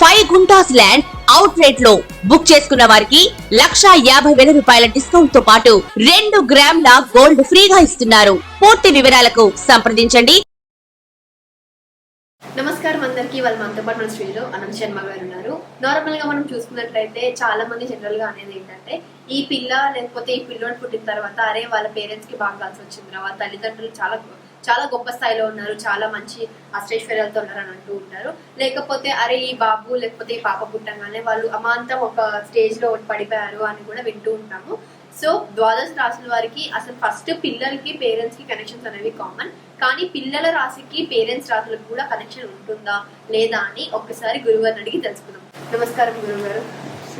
Five guntas land out రేట్లో book చేసుకున్న వారికి లక్షా యాభై వేల రూపాయల డిస్కౌంట్తో పాటు రెండు గ్రాముల గోల్డ్ ఫ్రీగా ఇస్తున్నారు. పూర్తి వివరాలకు సంప్రదించండి. నమస్కారం అందరికీ. వాళ్ళ మనతో పాటు మన స్త్రీలో అనంత్ శర్మ గారు ఉన్నారు. నార్మల్గా మనం చూసుకున్నట్లయితే చాలా మంది జనరల్గా అనేది ఏంటంటే ఈ పిల్ల లేకపోతే ఈ పిల్లోని పుట్టిన తర్వాత అరే వాళ్ళ పేరెంట్స్కి బాగా కలిసి వచ్చిందిరా వాళ్ళ తల్లిదండ్రులు చాలా చాలా గొప్ప స్థాయిలో ఉన్నారు చాలా మంచి అష్టైశ్వర్యాలతో ఉన్నారు అని అంటూ ఉంటారు. లేకపోతే అరే ఈ బాబు లేకపోతే ఈ పాప పుట్టంగానే వాళ్ళు అమాంతం ఒక స్టేజ్లో పడిపోయారు అని కూడా వింటూ ఉంటాము. సో ద్వాదశ రాశుల వారికి అసలు ఫస్ట్ పిల్లలకి పేరెంట్స్కి కనెక్షన్స్ అనేవి కామన్ కానీ పిల్లల రాశికి పేరెంట్స్ రాశులకు కూడా కనెక్షన్ ఉంటుందా లేదా అని ఒక్కసారి గురుగారిని అడిగి తెలుసుకుందాం. నమస్కారం గురుగారు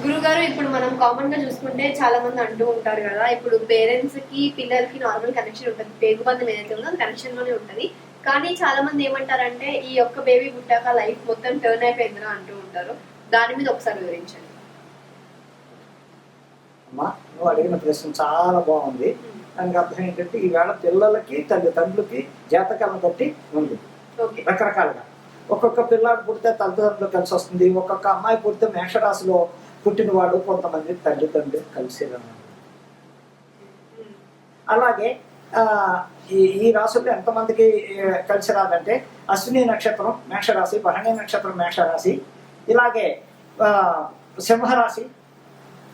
గురుగారు ఇప్పుడు మనం కామన్గా చూసుకుంటే చాలా మంది అంటూ ఉంటారు కదా ఇప్పుడు పేరెంట్స్కి పిల్లలకి నార్మల్ కనెక్షన్ ఉంటుంది. పేగుబంధం ఏదైతే ఉందో అది కనెక్షన్లోనే ఉంటది. కానీ చాలా మంది ఏమంటారంటే ఈ ఒక్క బేబీ పుట్టాక లైఫ్ మొత్తం టర్న్ అయిపోయిందిరా అంటూ ఉంటారు. దాని మీద ఒకసారి వివరించండి. అమ్మా నువ్వు అడిగిన ప్రశ్న చాలా బాగుంది. దానికి అర్థం ఏంటంటే ఈవేళ పిల్లలకి తల్లిదండ్రులకి జాతకాలను బట్టి ఉంది. ఓకే. రకరకాలుగా. ఒక్కొక్క పిల్లాడు పుడితే తల్లిదండ్రులు కలిసి వస్తుంది. ఒక్కొక్క అమ్మాయి పుడితే మేషరాశిలో పుట్టినవాడు కొంతమంది తల్లిదండ్రులు కలిసి అలాగే ఈ ఈ రాశుల్లో ఎంతమందికి కలిసి రాదంటే అశ్విని నక్షత్రం మేషరాశి భరణి నక్షత్రం మేషరాశి ఇలాగే సింహరాశి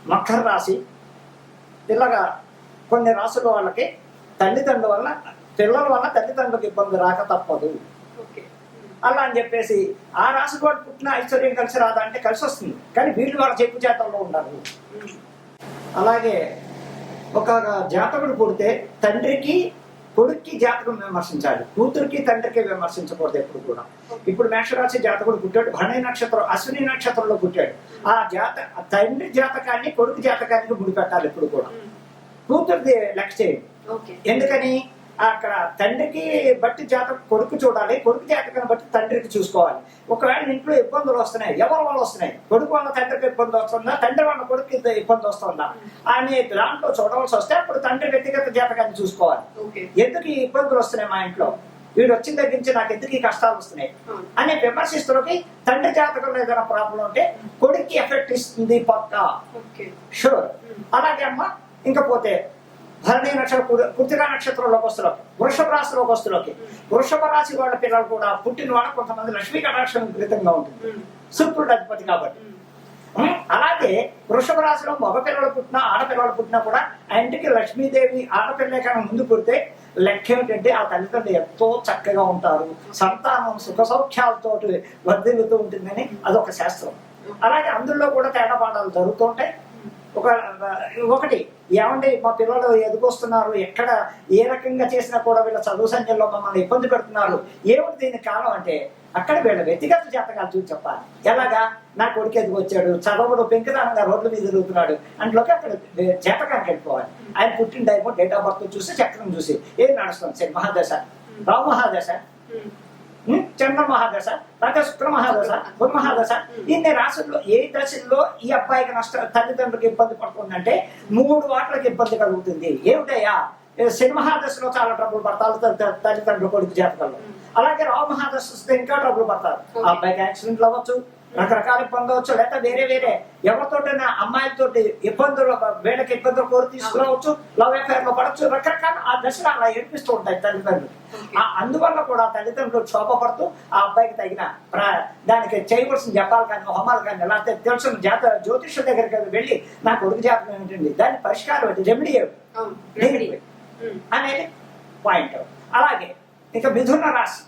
మకర రాశి ఇలాగా కొన్ని రాసుల వాళ్ళకి తల్లిదండ్రుల వల్ల పిల్లల వల్ల తల్లిదండ్రులకు ఇబ్బంది రాక తప్పదు. ఓకే. అలా అని చెప్పేసి ఆ రాశి వాడు పుట్టిన ఐశ్వర్యం కలిసి రాదా అంటే కలిసి వస్తుంది. కానీ వీళ్ళు వాళ్ళ చెప్పు చేతల్లో ఉండాలి. అలాగే ఒక జాతకుడు పుడితే తండ్రికి కొడుక్కి జాతకం విమర్శించాలి. కూతురికి తండ్రికి విమర్శించకూడదు ఎప్పుడు కూడా. ఇప్పుడు మేషరాశి జాతకుడు పుట్టాడు భరణి నక్షత్రం అశ్విని నక్షత్రంలో పుట్టాడు. ఆ జాత తండ్రి జాతకాన్ని కొడుకు జాతకానికి ముడిపెట్టాలి ఎప్పుడు కూడా. కూతురిది లెక్క చేయండి. ఎందుకని? అక్కడ తండ్రికి బట్టి జాతకం కొడుకు చూడాలి. కొడుకు జాతకాన్ని బట్టి తండ్రికి చూసుకోవాలి. ఒకవేళ ఇంట్లో ఇబ్బందులు వస్తున్నాయి ఎవరి వల్ల వస్తున్నాయి? కొడుకు వల్ల తండ్రికి ఇబ్బంది వస్తుందా? తండ్రి వల్ల కొడుకు ఇబ్బంది వస్తుందా? అని దాంట్లో చూడవలసి వస్తే అప్పుడు తండ్రి వ్యక్తిగత జాతకాన్ని చూసుకోవాలి. ఎందుకు ఈ ఇబ్బందులు వస్తున్నాయి మా ఇంట్లో? వీడు వచ్చిన దగ్గర నుంచి నాకు ఎందుకు ఈ కష్టాలు వస్తున్నాయి? అని విమర్శిస్తున్నకి తండ్రి జాతకంలో ఏదైనా ప్రాబ్లం ఉంటే కొడుక్కి ఎఫెక్ట్ ఇస్తుంది పక్కా. షూర్ అలాగే అమ్మ ఇంకపోతే భరణి నక్షత్రం కృతికా నక్షత్రంలోకి వస్తులోకి వృషభ రాశిలోకి వస్తులోకి వృషభ రాశి వాళ్ళ పిల్లలు కూడా పుట్టిన వాళ్ళ కొంతమంది లక్ష్మీ కటాక్షం విపరీతంగా ఉంటుంది. శుక్రుడు అధిపతి కాబట్టి. ఉం? అలాగే వృషభ రాశిలో మగ పిల్లలు పుట్టినా ఆడపిల్లలు పుట్టినా కూడా ఆ ఇంటికి లక్ష్మీదేవి ఆడపిల్లే కన్నా ముందు పుడితే లెక్క ఏమిటంటే ఆ తల్లిదండ్రులు ఎంతో చక్కగా ఉంటారు. సంతానం సుఖ సౌఖ్యాలతో వర్ధిల్లుతూ ఉంటుందని అదొక శాస్త్రం. అలాగే అందులో కూడా తేడాపాటాలు జరుగుతుంటాయి ఒక ఒకటి ఏమంటే మా పిల్లలు ఎదుకొస్తున్నారు ఎక్కడ ఏ రకంగా చేసినా కూడా వీళ్ళ చదువు సంఖ్యలో మమ్మల్ని ఇబ్బంది పెడుతున్నారు. ఏమిటి దీనికి కారణం అంటే అక్కడ వీళ్ళ వ్యక్తిగత జాతకాలు చూసి చెప్పాలి. ఎలాగా? నా కొడుకు ఎదుగొచ్చాడు చదవడు పెంకుదానంగా రోడ్ల మీద తిరుగుతున్నాడు అందులోకి అక్కడ జాతకానికి వెళ్ళిపోవాలి. ఆయన పుట్టిన టైం డేట్ ఆఫ్ బర్త్ చూసి చక్రం చూసి ఏం నడుస్తుంది? సరే మహాదశ. రావు మహాదశ. చంద్ర మహాదశ లేకపోతే శుక్ర మహాదశ గురు మహాదశ ఇన్ని రాశుల్లో ఏ దశల్లో ఈ అబ్బాయికి నష్ట తల్లిదండ్రులకు ఇబ్బంది పడుతుందంటే మూడు వాట్లకి ఇబ్బంది కలుగుతుంది. ఏమిటయ్యా? శని మహాదశలో చాలా ట్రబుల్ పడతారు తల్లి- తల్లి- తల్లిదండ్రుల కొడుకు జాతకంలో. అలాగే రావు మహాదశ వస్తే ఇంకా ట్రబుల్ పడతారు. ఆ అబ్బాయికి యాక్సిడెంట్లు అవ్వచ్చు రకరకాల ఇబ్బంది అవచ్చు లేదా వేరే వేరే ఎవరితోటైనా అమ్మాయిలతోటి ఇబ్బందులు వీళ్ళకి ఇబ్బందులు కోరి తీసుకురావచ్చు లవ్ అఫేర్లో పడవచ్చు రకరకాల ఆ దశలు అలా ఏడిపిస్తూ ఉంటాయి తల్లిదండ్రులు. ఆ అందువల్ల కూడా తల్లిదండ్రులు క్షోభపడుతూ ఆ అబ్బాయికి తగిన దానికి చేయవలసిన జపాలు కానీ హోమాలు కానీ లేకపోతే తెలుసు జాత జ్యోతిష్యుల దగ్గరికి వెళ్ళి నా కొడుకు జాతకం ఏమిటండి? దాని పరిష్కారం ఏంటి? రెమెడీ అనేది పాయింట్ అలాగే ఇక మిథున రాశి.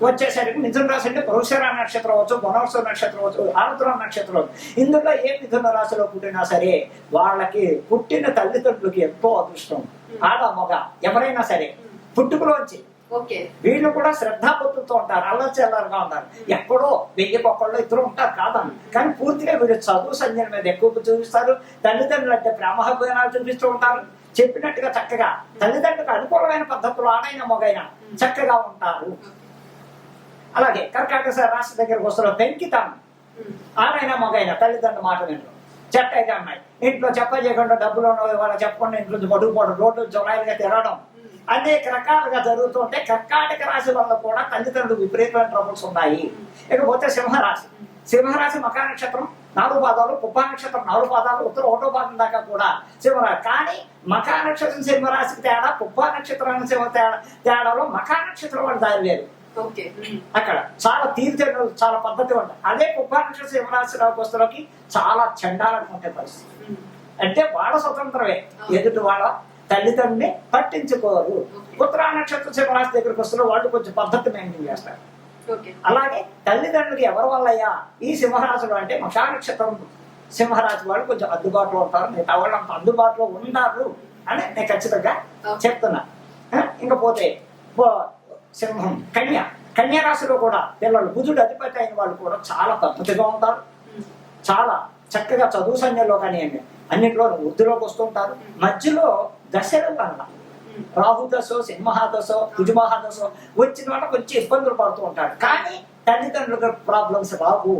వచ్చేసరికి మిథున రాశి అంటే పురుషర నక్షత్రం అవచ్చు గుణవత్సవ నక్షత్రం అవచ్చు ఆరుద్ర నక్షత్రం అవచ్చు. ఇందులో ఏ మిథున రాశిలో పుట్టినా సరే వాళ్ళకి పుట్టిన తల్లిదండ్రులకి ఎంతో అదృష్టం. ఆడ మగ ఎవరైనా సరే పుట్టుకలోంచి. ఓకే. వీళ్ళు కూడా శ్రద్ధాభక్తులతో ఉంటారు అల్లచెల్లారుగా ఉంటారు ఎక్కడో వెయ్యి ఒక్కళ్ళు ఇద్దరు ఉంటారు కాదని కానీ పూర్తిగా వీళ్ళు చదువు సంజయం మీద ఎక్కువ చూపిస్తారు తల్లిదండ్రులు అంటే ప్రేమాభిమానాలు చూపిస్తూ ఉంటారు. చెప్పినట్టుగా చక్కగా తల్లిదండ్రులకు అనుకూలమైన పద్ధతులు ఆడైన మొగైన చక్కగా ఉంటారు. అలాగే కర్కాటక రాశి దగ్గరకు వస్తున్న పెంకితనం ఆడైనా మగైనా తల్లిదండ్రుల మాట వినరు. చెట్ట అయితే అమ్మాయి. ఇంట్లో చెప్ప చేయకుండా డబ్బులు ఉన్నవి వాళ్ళ చెప్పకుండా ఇంట్లో నుంచి పడుకుపోవడం రోడ్డు జొలాయిలుగా తిరగడం. అనేక రకాలుగా జరుగుతుంటే కర్కాటక రాశి వల్ల కూడా తల్లిదండ్రులకు విపరీతమైన ట్రబుల్స్ ఉన్నాయి ఇకపోతే సింహరాశి. సింహరాశి మకా నక్షత్రం. నాలుగు పాదాలు పుబ్బా నక్షత్రం. నాలుగు పాదాలు ఉత్తర ఒకటో పాదం దాకా కూడా సింహరాశి. కానీ మకా నక్షత్రం సింహరాశికి తేడా పుబ్బా నక్షత్రం సింహ తేడా. తేడాలో మకా నక్షత్రం వాళ్ళు దారి ఓకే అక్కడ చాలా తీర్చేటలు చాలా పద్ధతి ఉంటాయి. అదే కుప్పాక్ష సింహరాశి వస్తువులకి చాలా ఉంటాయి పరిస్థితి. అంటే వాళ్ళ స్వతంత్రమే. ఎదుటి వాళ్ళ తల్లిదండ్రుని పట్టించుకోరు. ఉత్తరా నక్షత్ర సింహరాశి దగ్గరికి వస్తున్న వాళ్ళు కొంచెం పద్ధతి మెయింటైన్ చేస్తారు. అలాగే తల్లిదండ్రులకి ఎవరి వల్లయ్యా ఈ సింహరాశులు అంటే మషా నక్షత్రం సింహరాశి వాళ్ళు కొంచెం అందుబాటులో ఉంటారు. మిగతా వాళ్ళు అంత అందుబాటులో ఉన్నారు అని నేను ఖచ్చితంగా చెప్తున్నా. ఆ, ఇంకా పోతే పో- సింహం కన్య. కన్య రాశిలో కూడా పిల్లలు బుధుడు అధిపతి అయిన వాళ్ళు కూడా చాలా పద్ధతిగా ఉంటారు. చాలా చక్కగా చదువు సంఖ్యలో కానీ అన్నింటిలో వృద్ధిలోకి వస్తుంటారు. మధ్యలో దశలు వల్ల రాహు దశో సింహదశో కుజమహాదశో వచ్చిన వాళ్ళ కొంచెం ఇబ్బందులు పడుతూ ఉంటారు. కానీ తల్లిదండ్రులకు ప్రాబ్లమ్స్ రావు?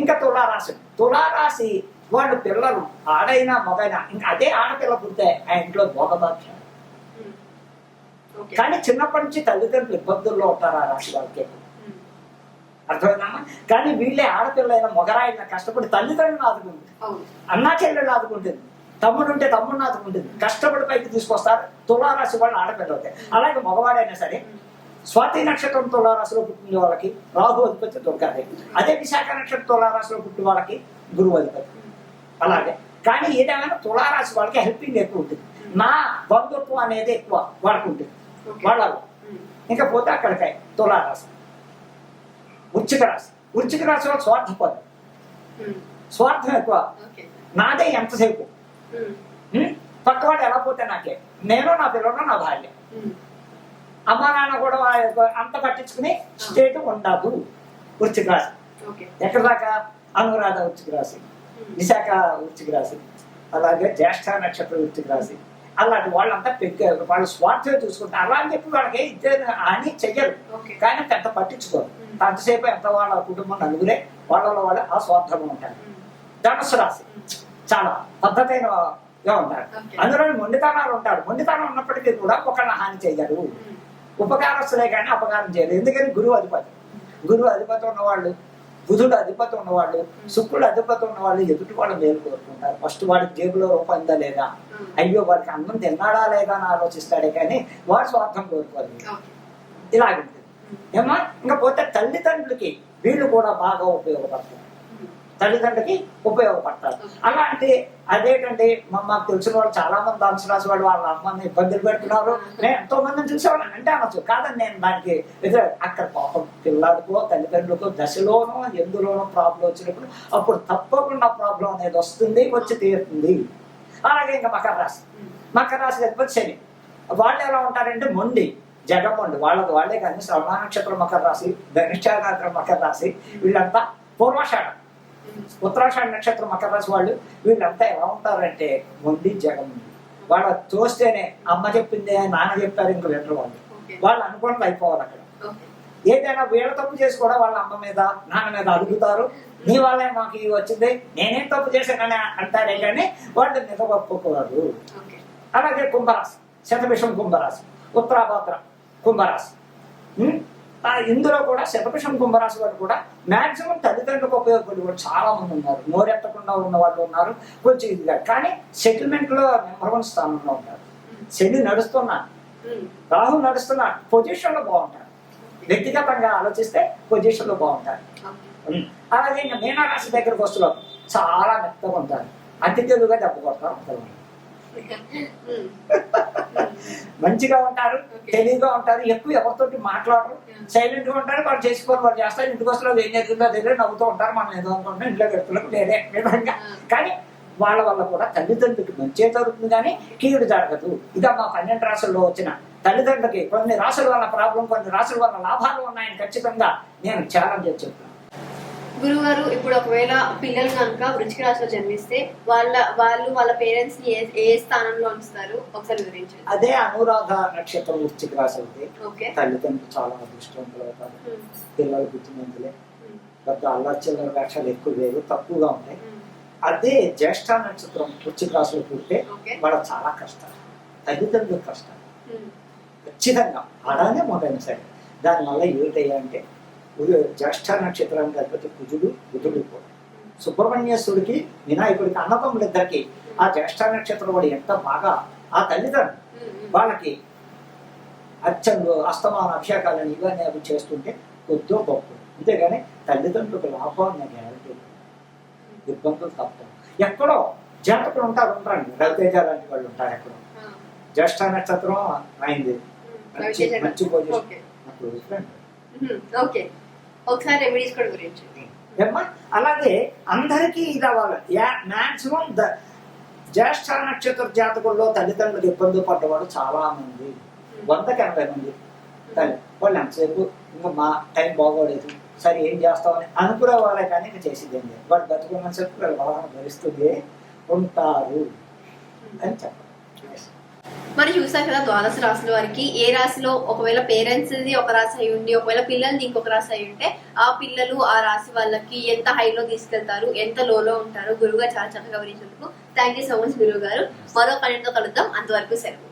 ఇంకా తులారాశి. తులారాశి వాళ్ళు పిల్లలు ఆడైనా మగైనా ఇంకా అదే ఆడపిల్ల పుడితే ఆ ఇంట్లో భోగభాగ్యం. కానీ చిన్నప్పటి నుంచి తల్లిదండ్రులు ఇబ్బందుల్లో ఉంటారు ఆ రాశి వాళ్ళకి అర్థమైందమ్మా కానీ వీళ్ళే ఆడపిల్లైన మొగరాయిన కష్టపడి తల్లిదండ్రులను ఆదుకుంటుంది అన్నా చెల్లెళ్ళు ఆదుకుంటుంది. తమ్ముడు ఉంటే తమ్ముడిని ఆదుకుంటుంది. కష్టపడి పైకి తీసుకొస్తారు. తులారాశి వాళ్ళు ఆడపిల్ల అవుతాయి అలాగే మగవాడైనా సరే స్వాతి నక్షత్రం తులారాశిలో పుట్టిన వాళ్ళకి రాహు అధిపతి దొరకాలి. అదే విశాఖ నక్షత్రం తులారాశిలో పుట్టిన వాళ్ళకి గురువు అధిపతి. అలాగే. కానీ ఏదేమైనా తులారాశి వాళ్ళకి హెల్పింగ్ ఎక్కువ ఉంటుంది. నా బంధుత్వం అనేది ఎక్కువ వాళ్ళకు ఉంటుంది. వాళ్ళలో ఇంకా పోతే అక్కడికాయ తులారాశి. వృచ్చిక రాశి. వృచ్చిక రాశి వాళ్ళు స్వార్థపరం స్వార్థం ఎక్కువ. ఓకే నాదే ఎంతసేపు? ఉం? పక్కవాడు ఎలా పోతే నాకే? నేను నా పిల్లలు నా భార్య. అమ్మ నాన్న కూడా అంత పట్టించుకుని స్టేట్ ఉండదు. వృచ్చిక రాశి. ఎక్కడ దాకా? అనురాధ వృచ్చిక రాశి. విశాఖ వృచ్చిక రాశి. అలాగే జ్యేష్ఠ నక్షత్ర వృచ్చిక రాశి. అలాంటి వాళ్ళంతా పెద్ద వాళ్ళు స్వార్థం చూసుకుంటారు అలా అని చెప్పి వాళ్ళకి ఇద్దరు అని చెయ్యరు. కానీ పెద్ద పట్టించుకోరు. అంతసేపు ఎంత వాళ్ళ కుటుంబం నలుగురే వాళ్ళలో వాళ్ళు ఆ స్వార్థంగా ఉంటారు. ధనుసు రాశి. చాలా పద్ధతైనగా ఉంటారు. అందులో మొండితనాలు ఉంటారు. మొండితనం ఉన్నప్పటికీ కూడా ఒకళ్ళ హాని చేయరు. ఉపకారస్తులే కానీ అపకారం చేయరు. ఎందుకని? గురువు అధిపతి. గురువు అధిపతి ఉన్నవాళ్ళు బుధుడు అధిపతి ఉన్నవాళ్ళు శుక్రుడు అధిపతి ఉన్నవాళ్ళు ఎదుటి వాళ్ళు మేలు కోరుకుంటారు. ఫస్ట్ వాడికి జేబులో రూపాయి ఉందా లేదా? అయ్యో వాడికి అన్నం తిన్నాడా లేదా అని ఆలోచిస్తాడే కానీ వాడు స్వార్థం కోరుకోదు ఇలాగుంటుంది. ఏమా ఇంకా పోతే తల్లిదండ్రులకి వీళ్ళు కూడా బాగా ఉపయోగపడతారు. తల్లిదండ్రులకి ఉపయోగపడతారు. అలాంటి అదేంటంటే మా మాకు తెలిసిన వాళ్ళు చాలా మంది ధనుసు రాసి వాళ్ళు వాళ్ళ అమ్మని ఇబ్బందులు పెడుతున్నారు. నేను ఎంతో మందిని చూసేవాళ్ళని అంటే అనొచ్చు. కాదని నేను దానికి ఎదురు అక్కడ పాపం పిల్లలకో తల్లిదండ్రులకో దశలోనో ఎందులోనో ప్రాబ్లం వచ్చినప్పుడు అప్పుడు తప్పకుండా ప్రాబ్లం అనేది వస్తుంది వచ్చి తీరుతుంది. అలాగే ఇంకా మకర రాశి. మకర రాశి లేకపోతే శని. వాళ్ళు ఎలా ఉంటారంటే మొండి జగమొండి వాళ్ళకి వాళ్ళే కానీ శ్రవణ నక్షత్రం మకర రాశి ధనిష్ట మకర రాశి. వీళ్ళంతా పూర్వషాఢం. ఉత్తరాషాఢ నక్షత్రం మకర రాశి వాళ్ళు వీళ్ళంతా ఎలా ఉంటారంటే మొండి జగముండి వాళ్ళ చూస్తేనే అమ్మ చెప్పిందే నాన్న చెప్పారు ఇంక వినరు వాళ్ళు. వాళ్ళు అనుకోవడం అయిపోవాలి అక్కడ. ఏదైనా వీళ్ళ తప్పు చేసి కూడా వాళ్ళ అమ్మ మీద నాన్న మీద అడుగుతారు నీ వల్లే మాకు ఇది వచ్చింది నేనేం తప్పు చేశానని అంటారే కానీ వాళ్ళు నిజగొప్పుకోరు అలాగే కుంభరాశి శతభిషం కుంభరాశి ఉత్తరాభాద్ర కుంభరాశి. ఇందులో కూడా శతభిషం కుంభరాశి వారు కూడా మాక్సిమం తల్లిదండ్రులకు ఉపయోగపడే వాళ్ళు చాలా మంది ఉన్నారు. నోరెత్తకుండా ఉన్న వాళ్ళు ఉన్నారు. కొంచెం ఇదిగా. కానీ సెటిల్మెంట్లో నెంబర్ వన్ స్థానంలో ఉంటారు. శని నడుస్తున్నా రాహు నడుస్తున్నా పొజిషన్లో బాగుంటారు వ్యక్తిగతంగా ఆలోచిస్తే పొజిషన్లో బాగుంటారు. అలాగే ఇంకా మీనరాశి దగ్గరకు వస్తున్నారు. చాలా మెత్తగా ఉంటారు. అతి తెలుగుగా దెబ్బ కొడతారు. ఉంటారు మంచిగా ఉంటారు. తెలివిగా ఉంటారు ఎక్కువ ఎవరితోటి మాట్లాడరు. సైలెంట్గా ఉంటారు వాళ్ళు చేసుకోవాలి వాళ్ళు చేస్తారు ఇంటికి వస్తారు ఏం జరుగుతుందో దగ్గర నవ్వుతూ ఉంటారు మనం ఏదో అనుకుంటాం ఇంట్లో పెడుతున్నారు వేరే విధంగా. కానీ వాళ్ళ వల్ల కూడా తల్లిదండ్రులకి మంచి జరుగుతుంది కానీ కీడు జరగదు ఇదా మా పన్నెండు రాసుల్లో వచ్చిన తల్లిదండ్రులకి కొన్ని రాసుల వల్ల ప్రాబ్లం కొన్ని రాసుల వల్ల లాభాలు ఉన్నాయని ఖచ్చితంగా నేను ఛాలెంజ్ చేసి చెప్తున్నాను గురువు గారు ఇప్పుడు ఒకవేళ పిల్లలు కనుక వృచ్చిక రాశిలో జన్మిస్తే వాళ్ళ వాళ్ళు వాళ్ళ పేరెంట్స్ని ఏ ఏ స్థానంలో ఉంచుతారు? ఒకసారి వివరించండి. అదే అనురాధ నక్షత్రం వృశ్చిక రాశి ఓకే. తల్లిదండ్రులు చాలా అదృష్టవంతులు అవుతారు. పిల్లలు బుద్ధిమంతులే పెద్ద అల్లచిల్లర వేషాలు ఎక్కువ లేవు తక్కువగా ఉంటాయి. అదే జ్యేష్ఠ నక్షత్రం వృశ్చిక రాశిలో పుడితే వాళ్ళ చాలా కష్టాలు తల్లిదండ్రులు కష్టాలు. ఉమ్, ఖచ్చితంగా అలానే మొదలైన సరే. దానివల్ల ఏమిటయ్యా ఉదయ జ్యేష్ఠ నక్షత్రానికి అధిపతి కుజుడు బుధుడు కూడా. సుబ్రహ్మణ్యేశ్వరుడికి వినాయకుడికి అన్నదమ్ములిద్దరికి ఆ జ్యేష్ఠ నక్షత్రం వాడు ఎంత బాగా ఆ తల్లిదండ్రులు. వాళ్ళకి అచ్చంలో అస్తమాన అభిషేకాలను ఇవన్నీ అవి చేస్తుంటే కొద్దో గొప్ప. అంతేగాని తల్లిదండ్రులకు లాభం గ్యారంటీ ఇబ్బందులు తప్పవు ఎక్కడో జాతకులు ఉంటారు ఉంటారండి. రవితేజ లాంటి వాళ్ళు ఉంటారు ఎక్కడో. జ్యేష్ఠ నక్షత్రం అయింది మంచి మంచి గారు. Position okay. నా క్లోజ్ ఫ్రెండ్ ఉమ్, ఓకే. ఒకసారి రెమెడీస్ కూడా వివరించండి ఏమ్మా? అలాగే అందరికీ ఇది అవ్వాలి. మాక్సిమం జ్యేష్ఠ నక్షత్ర జాతకుల్లో తల్లిదండ్రులకు ఇబ్బంది పడ్డవాడు చాలా మంది. వందకి ఎనభై మంది. వాళ్ళు ఎంతసేపు? ఇంకా మా టైం బాగోలేదు. సరే ఏం చేస్తామని అనుకునే వాళ్ళే కానీ ఇంకా చేసేది ఏం లేదు. వాడు బతుకున్న చెప్పి వాళ్ళ బాధ భరిస్తుంది ఉంటారు. అని చెప్పాలి. మరి చూసాం కదా ద్వాదశ రాశుల వారికి ఏ రాశిలో ఒకవేళ పేరెంట్స్ ఒక రాశి అయి ఉండి ఒకవేళ పిల్లల్ని ఇంకొక రాశి అయి ఉంటే ఆ పిల్లలు ఆ రాశి వాళ్ళకి ఎంత హైలో తీసుకెళ్తారు ఎంత లోలో ఉంటారు గురువుగా చాలా చక్కగా వివరించినందుకు థ్యాంక్ యూ సో మచ్ గురువు గారు. మరో పనితో కలుద్దాం. అంతవరకు సెలవు.